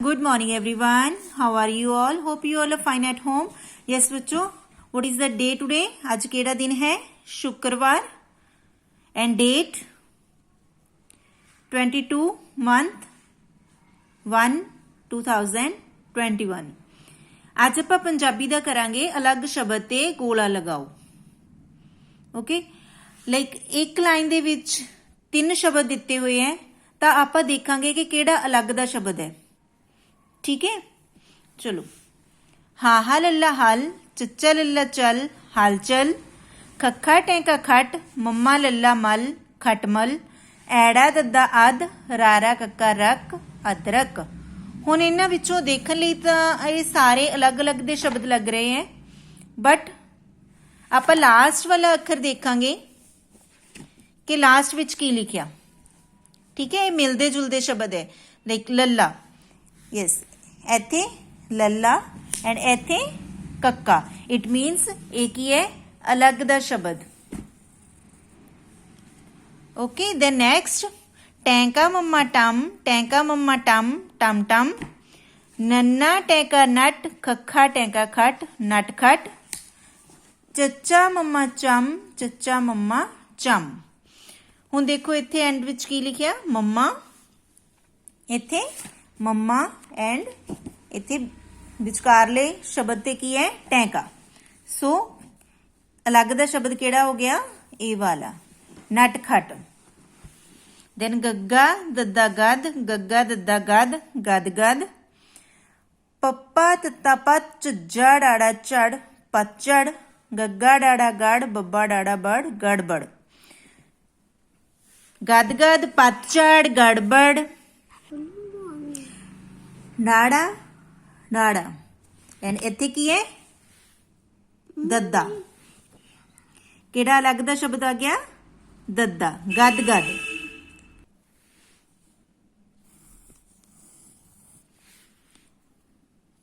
Good morning, everyone. How are you all? Hope you all are fine at home. Yes, ਬੱਚੋ what is the day today? ਅੱਜ ਕਿਹੜਾ ਦਿਨ ਹੈ ਸ਼ੁੱਕਰਵਾਰ and date 22 month 1 2021 ਅੱਜ ਆਪਾਂ ਪੰਜਾਬੀ ਦਾ ਕਰਾਂਗੇ ਅਲੱਗ ਸ਼ਬਦ ਤੇ ਗੋਲਾ ਲਗਾਓ ਓਕੇ ਲਾਈਕ ਇੱਕ ਲਾਈਨ ਦੇ ਵਿੱਚ ਤਿੰਨ ਸ਼ਬਦ ਦਿੱਤੇ ਹੋਏ ਹੈ ਤਾਂ ਆਪਾਂ ਦੇਖਾਂਗੇ ਕਿ ਕਿਹੜਾ ਅਲੱਗ ਦਾ ਸ਼ਬਦ ਹੈ ਠੀਕ ਹੈ ਚਲੋ ਹਾ ਹਾ ਲੱਲਾ ਹਲ ਚੱਚਾ ਲੱਲਾ ਚਲ ਹਲ ਚਲ ਖੱਖਾ ਟੈਂਕਾ ਖਟ ਮੰਮਾ ਲੱਲਾ ਮਲ ਖਟਮਲ ਐੜਾ ਦੱਦਾ ਅਦ ਰਾਰਾ ਕੱਕਾ ਰਕ ਅਦਰਕ ਹੁਣ ਇਹਨਾਂ ਵਿੱਚੋਂ ਦੇਖਣ ਲਈ ਤਾਂ ਇਹ ਸਾਰੇ ਅਲੱਗ-ਅਲੱਗ ਦੇ ਸ਼ਬਦ ਲੱਗ ਰਹੇ ਹੈ ਬਟ ਆਪਾਂ ਲਾਸਟ ਵਾਲਾ ਅੱਖਰ ਦੇਖਾਂਗੇ ਕਿ ਲਾਸਟ ਵਿੱਚ ਕੀ ਲਿਖਿਆ ਠੀਕ ਹੈ ਇਹ ਮਿਲਦੇ ਜੁਲਦੇ ਸ਼ਬਦ ਹੈ ਲਾਈਕ ਲੱਲਾ ਯੈਸ ਇੱਥੇ ਲੱਲਾ ਐਂਡ ਇੱਥੇ ਕੱਕਾ ਇਟ ਮੀਨਸ ਇਹ ਕੀ ਹੈ ਅਲੱਗ ਦਾ ਸ਼ਬਦ ਓਕੇ ਦੈਨ ਨੈਕਸਟ ਟੈਂਕਾ ਮੰਮਾ ਟਮ ਟੈਂਕਾ ਮੰਮਾ ਟਮ ਟਮ ਟਮ ਨੰਨਾ ਟੈਂਕਾ ਨਟ ਖੱਖਾ ਟੈਂਕਾ ਖਟ ਨਟ ਖਟ ਚੱਚਾ ਮੰਮਾ ਚਮ ਚੱਚਾ ਮੰਮਾ ਚਮ ਹੁਣ ਦੇਖੋ ਇੱਥੇ ਐਂਡ ਵਿੱਚ ਕੀ ਲਿਖਿਆ ਮੰਮਾ ਇੱਥੇ ਮੰਮਾ ਐਂਡ ਇੱਥੇ ਵਿਚਕਾਰਲੇ ਸ਼ਬਦ ਤੇ ਕੀ ਹੈ? ਟੈਂਕਾ। ਸੋ ਅਲੱਗ ਦਾ ਸ਼ਬਦ ਕਿਹੜਾ ਹੋ ਗਿਆ? ਇਹ ਵਾਲਾ। ਨਟ ਖਟ। ਦੈਨ ਗੱਗਾ, ਦੱਦਾ ਗਦ, ਗੱਗਾ, ਦੱਦਾ ਗਦ ਗਦ ਗਦ। ਪੱਪਾ, ਤੱਤਾ ਪਤ ਝੱਜਾ ਡਾੜਾ ਝੜ ਪਤਝੜ ਗੱਗਾ, ਡਾੜਾ ਗੜ, ਬੱਬਾ, ਡਾੜਾ ਬੜ, ਗੜਬੜ। ਗਦ ਗਦ ਪਤਝੜ ਗੜਬੜ। ਨਾੜਾ ਨਾੜਾ ਐਨ ਇੱਥੇ ਕੀ ਹੈ ਦੱਦਾ ਕਿਹੜਾ ਅਲੱਗ ਦਾ ਸ਼ਬਦ ਆ ਗਿਆ? ਦੱਦਾ ਗਦ ਗਦ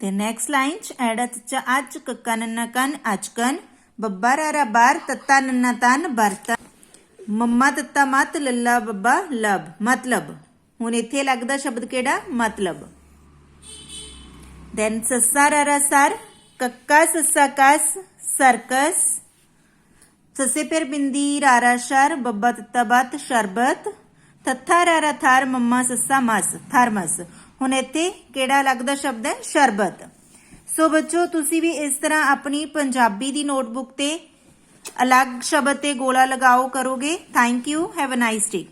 ਤੇ ਨੈਕਸਟ ਲਾਈਨ ਚ ਐੜਾ ਚ ਅੱਜ, ਕੱਕਾ ਨੰਨਾ ਕਨ ਅਚਕਨ ਬੱਬਾ ਰਾਰਾ ਬਾਰ, ਤੱਤਾ ਨੰਨਾ ਤਨ ਬਰਤ ਮੰਮਾ ਤੱਤਾ ਮਤ, ਲੱਲਾ ਬੱਬਾ ਲਬ, ਮਤਲਬ। ਹੁਣ ਇੱਥੇ ਲੱਗਦਾ ਸ਼ਬਦ ਕਿਹੜਾ? ਮਤਲਬ। ਦੈਨ ਸੱਸਾ ਰਾਰਾ ਸਰ ਕੱਕਾ ਸੱਸਾ ਕਸ ਬਿੰਦੀ ਰਾਰਾ ਸ਼ਰ ਬੱਬਾ ਤੱਤਾ ਸ਼ਰਬਤ ਥੱਥਾ ਰਾਰਾ ਥਰ ਮੰਮਾ ਸੱਸਾ ਮਸ ਥਰਮਸ ਹੁਣ ਇੱਥੇ ਕਿਹੜਾ ਲੱਗਦਾ ਸ਼ਬਦ ਹੈ ਸ਼ਰਬਤ ਸੋ ਬੱਚੋ ਤੁਸੀਂ ਵੀ ਇਸ ਤਰ੍ਹਾਂ ਆਪਣੀ ਪੰਜਾਬੀ ਦੀ ਨੋਟਬੁੱਕ ਤੇ ਅਲੱਗ ਸ਼ਬਦ ਤੇ ਗੋਲਾ ਲਗਾਓ ਕਰੋਗੇ thank you have a nice day